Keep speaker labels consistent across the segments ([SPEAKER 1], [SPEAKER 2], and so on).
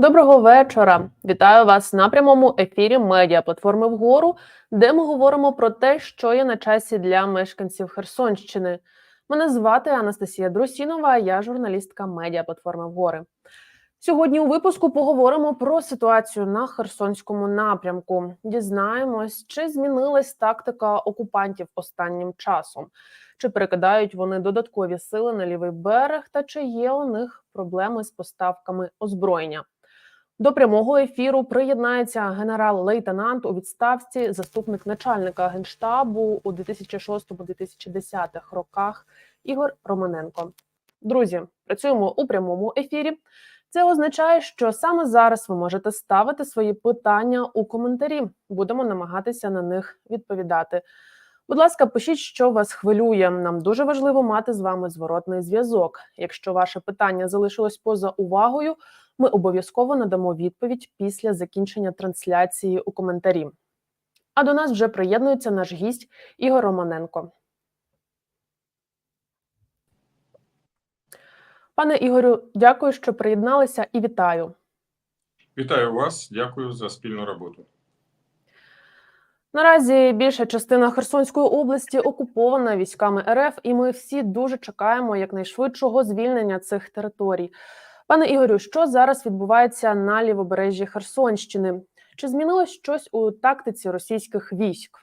[SPEAKER 1] Доброго вечора. Вітаю вас на прямому ефірі медіа платформи вгору, де ми говоримо про те, що є на часі для мешканців Херсонщини. Мене звати Анастасія Друсінова, я журналістка медіа платформи вгори. Сьогодні у випуску поговоримо про ситуацію на Херсонському напрямку. Дізнаємось, чи змінилась тактика окупантів останнім часом, чи перекидають вони додаткові сили на лівий берег, та чи є у них проблеми з поставками озброєння. До прямого ефіру приєднається генерал-лейтенант у відставці, заступник начальника генштабу у 2006-2010 роках Ігор Романенко. Друзі, працюємо у прямому ефірі. Це означає, що саме зараз ви можете ставити свої питання у коментарі. Будемо намагатися на них відповідати. Будь ласка, пишіть, що вас хвилює. Нам дуже важливо мати з вами зворотний зв'язок. Якщо ваше питання залишилось поза увагою, ми обов'язково надамо відповідь після закінчення трансляції у коментарі. А до нас вже приєднується наш гість Ігор Романенко. Пане Ігорю, дякую, що приєдналися і вітаю.
[SPEAKER 2] Вітаю вас, дякую за спільну роботу.
[SPEAKER 1] Наразі більша частина Херсонської області окупована військами РФ, і ми всі дуже чекаємо якнайшвидшого звільнення цих територій. Пане Ігорю, що зараз відбувається на лівобережжі Херсонщини? Чи змінилось щось у тактиці російських військ?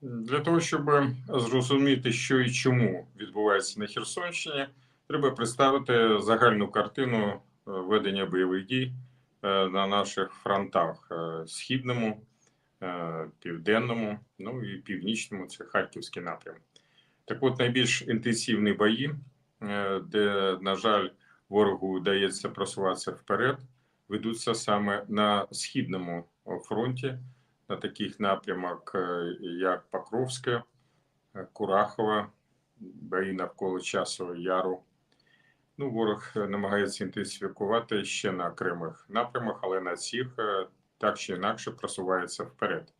[SPEAKER 2] Для того, щоб зрозуміти, що і чому відбувається на Херсонщині, треба представити загальну картину е, ведення бойових дій е, на наших фронтах е, східному, південному, ну і північному це Харківський напрям. Так от найбільш інтенсивні бої, де, на жаль, ворогу вдається просуватися вперед, ведуться саме на східному фронті, на таких напрямах, як Покровське, Курахова, бої навколо часу Яру. Ну, ворог намагається інтенсифікувати ще на окремих напрямах, але на цих так чи інакше просувається вперед.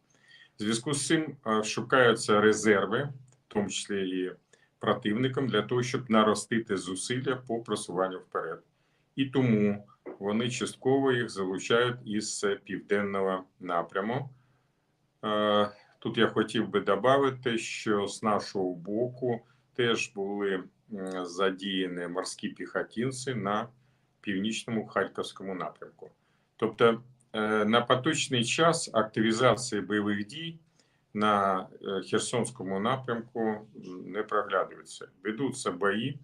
[SPEAKER 2] В зв'язку з цим шукаються резерви, в тому числі і противникам, для того, щоб наростити зусилля по просуванню вперед. І тому вони частково їх залучають із південного напряму. Тут я хотів би додати, що з нашого боку теж були задіяні морські піхотинці на північному харківському напрямку. Тобто на поточний час активізації бойових дій на Херсонському напрямку не проглядуються. Ведуться бої,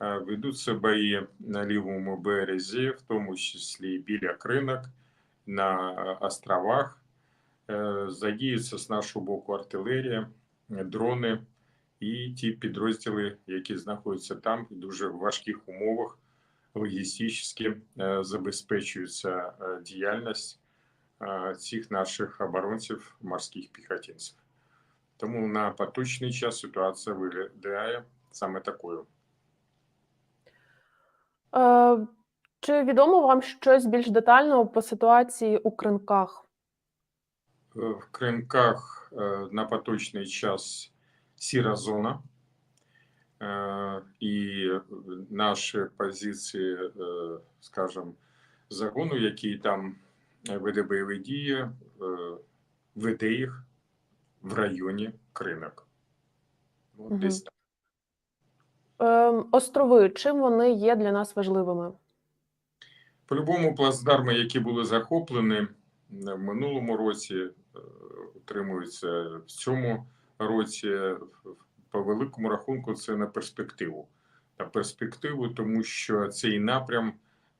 [SPEAKER 2] ведуться бої на лівому березі, в тому числі біля кринок, на островах. Задіються з нашого боку артилерія, дрони і ті підрозділи, які знаходяться там, в дуже важких умовах логістично забезпечується діяльність цих наших оборонців, морських піхотинців. Тому на поточний час ситуація виглядає саме такою.
[SPEAKER 1] Е, чи відомо вам щось більш детально по ситуації у кринках?
[SPEAKER 2] В кринках на поточний час сіра зона, і наші позиції, скажімо, загону, який там веде бойові дії, веде їх в районі кринок. Ну,
[SPEAKER 1] Угу.
[SPEAKER 2] десь так.
[SPEAKER 1] Е, острови, чим вони є для нас важливими?
[SPEAKER 2] По-любому, плацдарми, які були захоплені в минулому році, утримуються в цьому році. По великому рахунку, це на перспективу. На перспективу, тому що цей напрям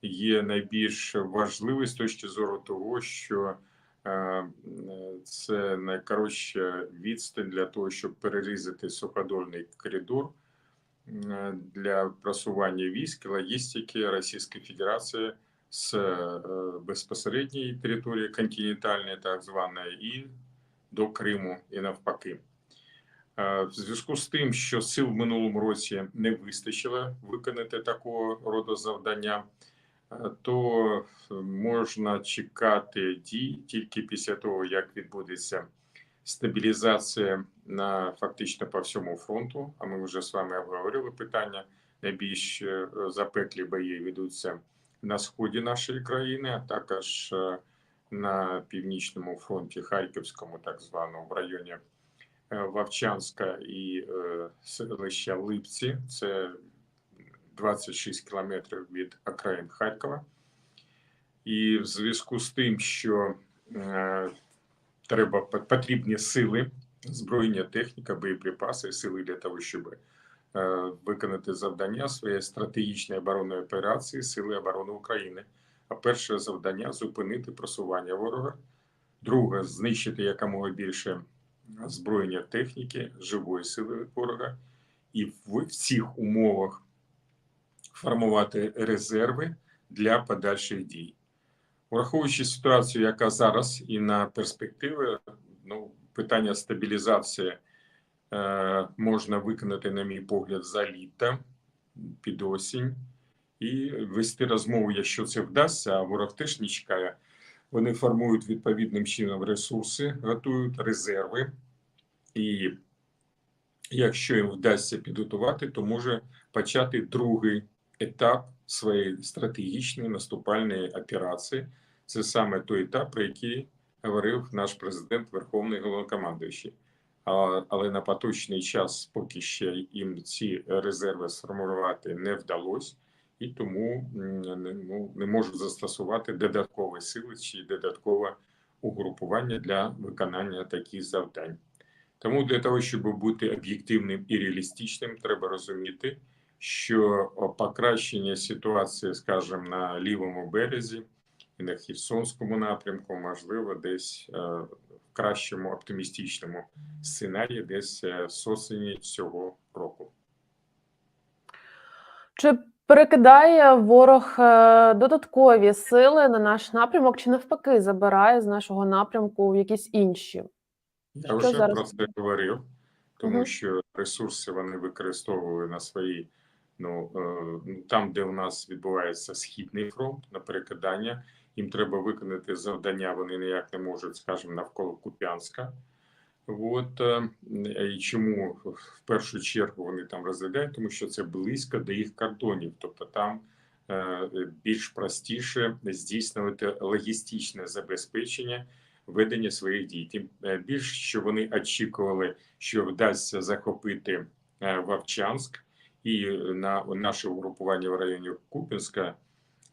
[SPEAKER 2] є найбільш важливий з точки зору того, що це найкоротша відстань для того, щоб перерізати суходольний коридор для просування військ, логістики Російської Федерації з безпосередньої території континентальної, так званої, і до Криму, і навпаки. В зв'язку з тим, що сил в минулому році не вистачило виконати такого роду завдання, то можна чекати дій тільки після того, як відбудеться стабілізація на фактично по всьому фронту. А ми вже з вами обговорили питання. Найбільш запеклі бої ведуться на сході нашої країни, а також е, на північному фронті Харківському, так званому в районі е, Вовчанська і е, селища Липці. Це 26 кілометрів від окраїн Харкова. І в зв'язку з тим, що е, треба потрібні сили, збройня техніка, боєприпаси, сили для того, щоб е, виконати завдання своєї стратегічної оборонної операції Сили оборони України. А перше завдання зупинити просування ворога. Друге знищити якомога більше збройня техніки, живої сили ворога, і в цих умовах формувати резерви для подальших дій. Враховуючи ситуацію, яка зараз, і на перспективи, ну, питання стабілізації е, можна виконати, на мій погляд, за літо під осінь і вести розмову, якщо це вдасться, а ворог теж не чекає. Вони формують відповідним чином ресурси, готують резерви, і якщо їм вдасться підготувати, то може почати другий етап своєї стратегічної наступальної операції. Це саме той етап, про який говорив наш президент, Верховний Головнокомандуючий. Але на поточний час поки ще їм ці резерви сформувати не вдалося, і тому ну, не можуть застосувати додаткові сили чи додаткове угрупування для виконання таких завдань. Тому для того, щоб бути об'єктивним і реалістичним, треба розуміти, що покращення ситуації, скажімо, на лівому березі і на Херсонському напрямку, можливо, десь е, в кращому оптимістичному сценарії, десь е, з осені цього року.
[SPEAKER 1] Чи перекидає ворог е, додаткові сили на наш напрямок, чи навпаки забирає з нашого напрямку в якісь інші?
[SPEAKER 2] Я
[SPEAKER 1] Що
[SPEAKER 2] вже
[SPEAKER 1] зараз?
[SPEAKER 2] про це говорив, тому
[SPEAKER 1] Мгм.
[SPEAKER 2] що ресурси вони використовували на свої. Ну е, там, де у нас відбувається східний фронт на перекидання, їм треба виконати завдання. Вони ніяк не можуть, скажімо, навколо Куп'янська. От е, і чому в першу чергу вони там розглядають, тому що це близько до їх кордонів, тобто там е, більш простіше здійснювати логістичне забезпечення ведення своїх дій. Тим е, більш що вони очікували, що вдасться захопити Вовчанськ і на наше угрупування в районі Купінська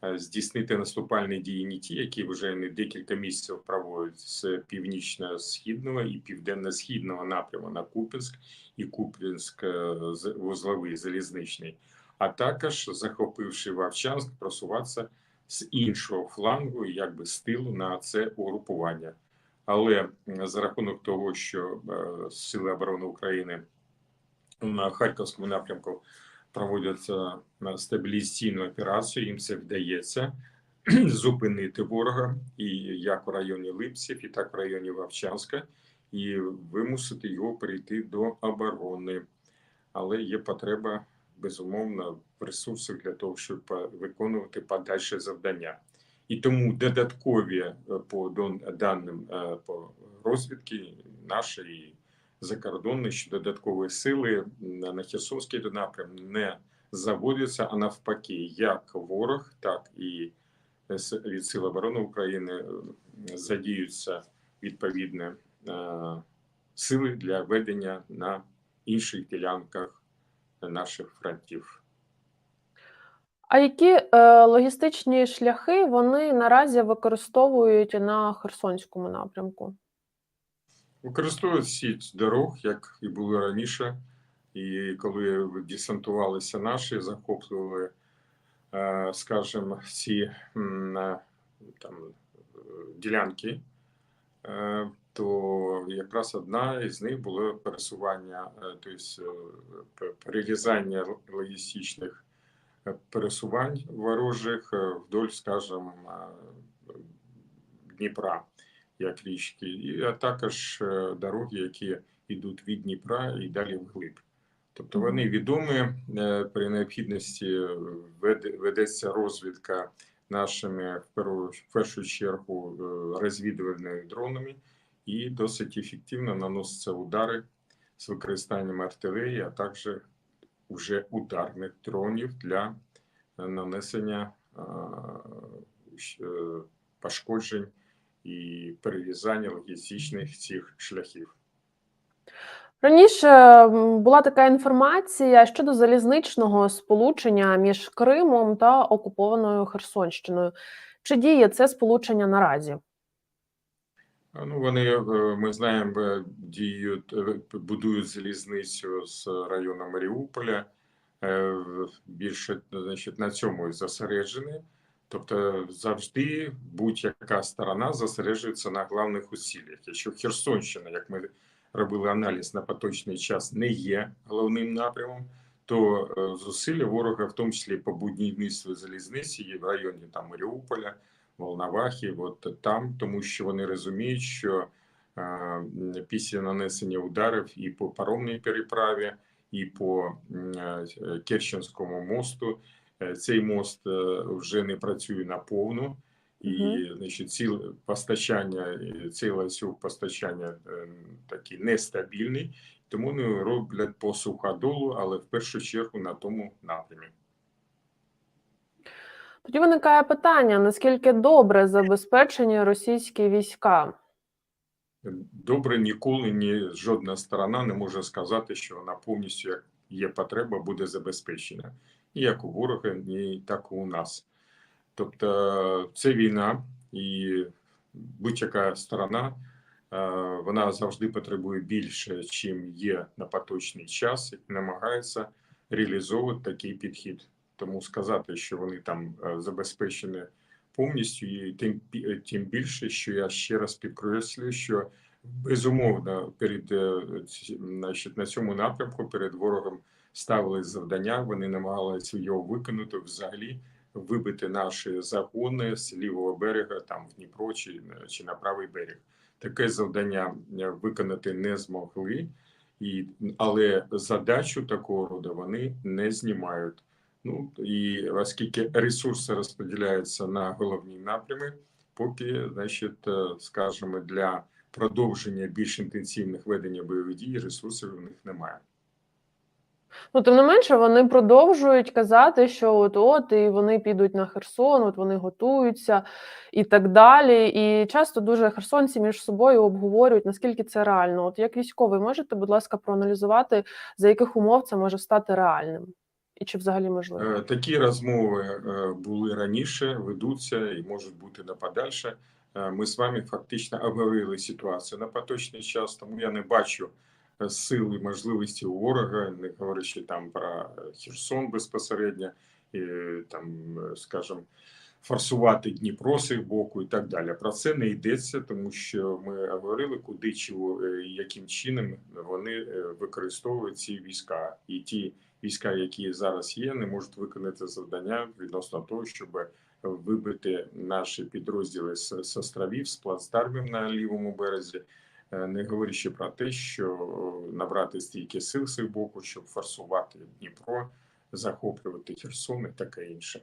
[SPEAKER 2] е, здійснити наступальні дії не ті, які вже не декілька місяців проводять з північно-східного і південно-східного напряму на Купінськ і Купінськ е, вузловий залізничний, а також захопивши Вовчанськ, просуватися з іншого флангу, якби з тилу на це угрупування. Але за рахунок того, що е, Сили оборони України на Харківському напрямку проводять е, стабілізаційну операцію, їм це вдається зупинити ворога, і як в районі Липців, і так в районі Вовчанська, і вимусити його перейти до оборони. Але є потреба безумовно в ресурсах для того, щоб е, виконувати подальше завдання. І тому додаткові е, по даним е, по розвідки нашої закордонні, що додаткові сили на Херсонський напрям не заводяться, а навпаки, як ворог, так і від Сил оборони України е, задіються відповідні е, сили для ведення на інших ділянках наших фронтів.
[SPEAKER 1] А які е, логістичні шляхи вони наразі використовують на Херсонському напрямку?
[SPEAKER 2] Використовують сіть дорог, як і було раніше. І коли десантувалися наші, захоплювали, е, скажімо, е, там ділянки, е, то якраз одна із них було пересування, е, тобто перерізання логістичних пересувань ворожих вдоль, скажімо, Дніпра як річки, і а також е, дороги, які йдуть від Дніпра і далі вглиб. Тобто вони відомі е, при необхідності е, ведеться розвідка нашими в першу, чергу розвідувальними дронами, і досить ефективно наносяться удари з використанням артилерії, а також вже ударних дронів для нанесення пошкоджень і перерізання логістичних цих шляхів.
[SPEAKER 1] Раніше була така інформація щодо залізничного сполучення між Кримом та окупованою Херсонщиною. Чи діє це сполучення наразі?
[SPEAKER 2] Ну, вони, е, ми знаємо, е, діють, е, будують залізницю з району Маріуполя. Більше значить, на цьому і зосереджені. Тобто завжди будь-яка сторона зосереджується на головних усиллях. Якщо Херсонщина, як ми робили аналіз на поточний час, не є головним напрямом, то е, зусилля ворога, в тому числі по будівництву залізниці, є в районі там Маріуполя, Волновахи, от там, тому що вони розуміють, що е, після нанесення ударів і по паромній переправі, і по е, Керченському мосту, цей мост е, вже не працює наповну. І значить, ціл постачання, е, цей ланцюг постачання е, такий нестабільний, тому вони роблять по суходолу, але в першу чергу на тому напрямі.
[SPEAKER 1] Тоді виникає питання: наскільки добре забезпечені російські війська?
[SPEAKER 2] Добре, ніколи ні жодна сторона не може сказати, що вона повністю як є потреба, буде забезпечена. Як у ворога, ні так і у нас. Тобто це війна, і будь-яка сторона е, вона завжди потребує більше, чим є на поточний час, і намагається реалізовувати такий підхід. Тому сказати, що вони там е, забезпечені повністю, і тим, тим більше, що я ще раз підкреслюю, що безумовно перед е, значить, на цьому напрямку перед ворогом ставили завдання. Вони намагалися його виконати взагалі, вибити наші загони з лівого берега, там в Дніпро чи, чи на правий берег. Таке завдання е, виконати не змогли, і але задачу такого роду вони не знімають. Ну і оскільки ресурси розподіляються на головні напрями, поки, значить, е, скажімо, для продовження більш інтенсивних ведення бойових дій ресурсів у них немає.
[SPEAKER 1] Ну, тим не менше, вони продовжують казати, що от от і вони підуть на Херсон, от вони готуються і так далі. І часто дуже херсонці між собою обговорюють, наскільки це реально. От як військовий, можете, будь ласка, проаналізувати, за яких умов це може стати реальним? І чи взагалі можливо?
[SPEAKER 2] Е, Такі розмови е, були раніше, ведуться і можуть бути на подальше. Е, Ми з вами фактично обговорили ситуацію на поточний час, тому я не бачу сил і можливості ворога, не говорячи там про Херсон безпосередньо, і там, е, скажімо, форсувати Дніпро з їх боку і так далі. Про це не йдеться, тому що ми говорили, куди е, яким чином вони е, використовують ці війська і ті війська, які зараз є, не можуть виконати завдання відносно того, щоб вибити наші підрозділи з, островів, з плацдармів на лівому березі, е, не говорячи про те, що набрати стільки сил з боку, щоб форсувати Дніпро, захоплювати Херсон і таке інше.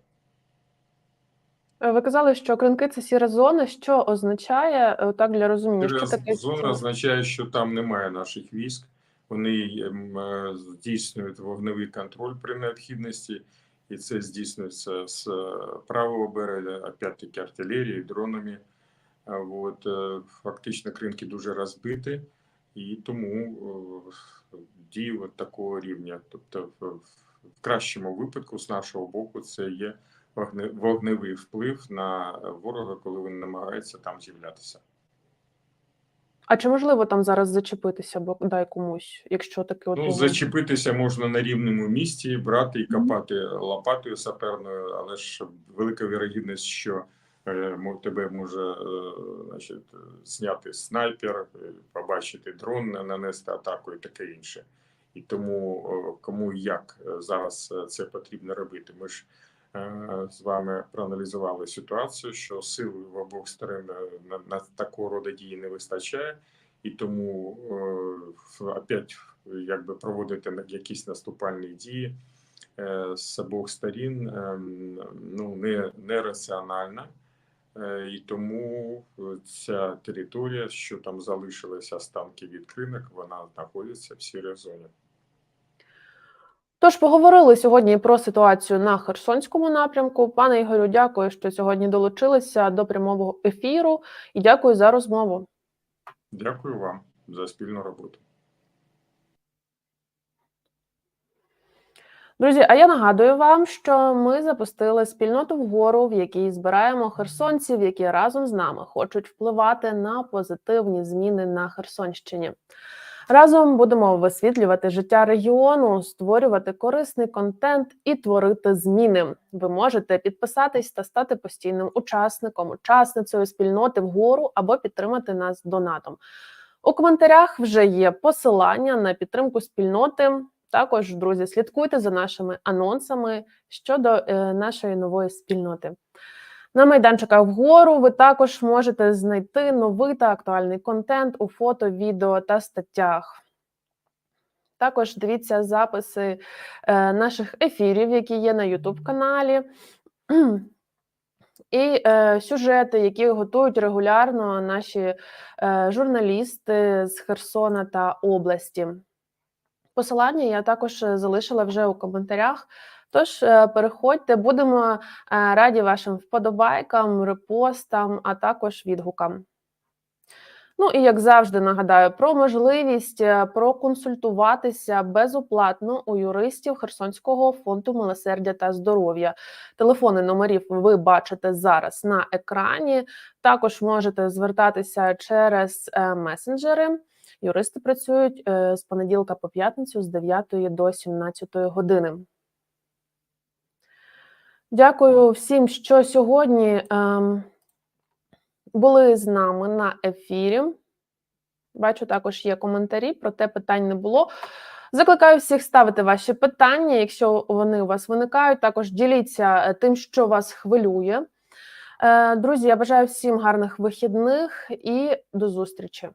[SPEAKER 1] Е, Ви казали, що кринки це сіра зона. Що означає е, так для розуміння? Що таке
[SPEAKER 2] Зона означає, що там немає наших військ. Вони ем, е, здійснюють вогневий контроль при необхідності, і це здійснюється з е, правого берега, опять-таки артилерією, дронами. От, е, фактично кринки дуже розбиті, і тому е, дії от такого рівня. Тобто, в, в кращому випадку, з нашого боку, це є вогне, вогневий вплив на ворога, коли він намагається там з'являтися.
[SPEAKER 1] А чи можливо там зараз зачепитися бодай комусь, якщо таке от
[SPEAKER 2] Ну, зачепитися можна на рівному місці, брати і копати лопатою саперною, але ж велика вірогідність, що тебе може е, значить, е, зняти снайпер, е, побачити дрон, нанести атаку і таке інше. І тому е, кому і як е, зараз е, це потрібно робити. Ми ж е, з вами проаналізували ситуацію, що сил в обох сторон е, на, на такого роду дії не вистачає і тому е, опять якби проводити якісь наступальні дії е, з обох сторін ем, ну не, не раціонально. Е, І тому е, ця територія, що там залишилися останки від кринок, вона знаходиться в сірій зоні.
[SPEAKER 1] Тож поговорили сьогодні про ситуацію на Херсонському напрямку. Пане Ігорю, дякую, що сьогодні долучилися до прямого ефіру і дякую за розмову.
[SPEAKER 2] Дякую вам за спільну роботу.
[SPEAKER 1] Друзі, а я нагадую вам, що ми запустили спільноту вгору, в якій збираємо херсонців, які разом з нами хочуть впливати на позитивні зміни на Херсонщині. Разом будемо висвітлювати життя регіону, створювати корисний контент і творити зміни. Ви можете підписатись та стати постійним учасником, учасницею спільноти вгору або підтримати нас донатом. У коментарях вже є посилання на підтримку спільноти. Також, друзі, слідкуйте за нашими анонсами щодо е, нашої нової спільноти. На майданчиках вгору ви також можете знайти новий та актуальний контент у фото, відео та статтях. Також дивіться записи е, наших ефірів, які є на YouTube каналі. І е, сюжети, які готують регулярно наші журналісти з Херсона та області. Посилання я також е, залишила вже у коментарях. Тож е, переходьте, будемо е, раді вашим вподобайкам, репостам, а також відгукам. Ну і як завжди нагадаю про можливість проконсультуватися безоплатно у юристів Херсонського фонду милосердя та здоров'я. Телефони номерів ви бачите зараз на екрані. Також можете звертатися через месенджери. Юристи працюють е, з понеділка по п'ятницю з 9 до 17 години. Дякую всім, що сьогодні ем, були з нами на ефірі. Бачу, також є коментарі, проте питань не було. Закликаю всіх ставити ваші питання, якщо вони у вас виникають. Також діліться е, тим, що вас хвилює. Е, Друзі, я бажаю всім гарних вихідних і до зустрічі.